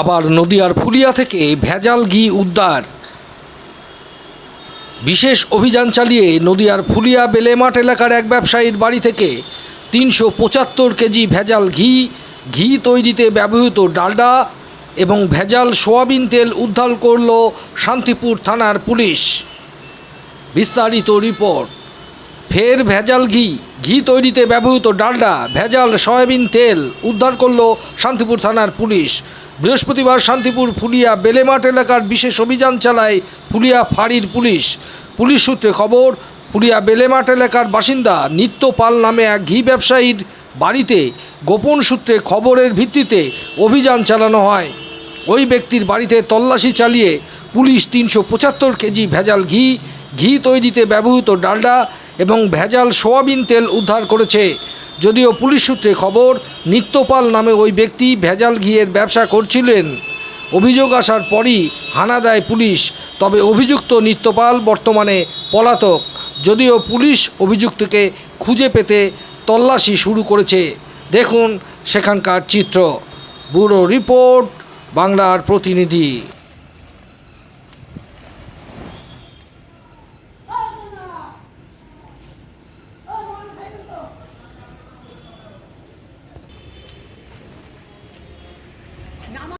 আবার নদিয়ার ফুলিয়া থেকে ভেজাল ঘি উদ্ধার। বিশেষ অভিযান চালিয়ে নদিয়ার ফুলিয়া বেলেমাঠ এলাকার এক ব্যবসায়ীর বাড়ি থেকে তিনশো পঁচাত্তর কেজি ভেজাল ঘি ঘি তৈরিতে ব্যবহৃত ডালডা এবং ভেজাল সোয়াবিন তেল উদ্ধার করল শান্তিপুর থানার পুলিশ। বিস্তারিত রিপোর্ট। ফের ভেজাল ঘি ঘি তৈরিতে ব্যবহৃত ডালডা, ভেজাল, সয়াবিন তেল উদ্ধার করল শান্তিপুর থানার পুলিশ। বৃহস্পতিবার শান্তিপুর ফুলিয়া বেলেমাঠ এলাকার বিশেষ অভিযান চালায় ফুলিয়া ফাঁড়ির পুলিশ। পুলিশ সূত্রে খবর, ফুলিয়া বেলেমাঠ এলাকার বাসিন্দা নিত্য পাল নামে এক ঘি ব্যবসায়ীর বাড়িতে গোপন সূত্রে খবরের ভিত্তিতে অভিযান চালানো হয়। ওই ব্যক্তির বাড়িতে তল্লাশি চালিয়ে পুলিশ তিনশো পঁচাত্তর কেজি ভেজাল ঘি ঘি তৈরিতে ব্যবহৃত ডালডা এবং ভেজাল সোয়াবিন তেল উদ্ধার করেছে। যদিও পুলিশ সূত্রে খবর, নিত্যপাল নামে ওই ব্যক্তি ভেজাল ঘিয়ের ব্যবসা করছিলেন। অভিযোগ আসার পরই হানা দেয় পুলিশ, তবে অভিযুক্ত নিত্যপাল বর্তমানে পলাতক। যদিও পুলিশ অভিযুক্তকে খুঁজে পেতে তল্লাশি শুরু করেছে। দেখুন সেখানকার চিত্র। ব্যুরো রিপোর্ট, বাংলার প্রতিনিধি।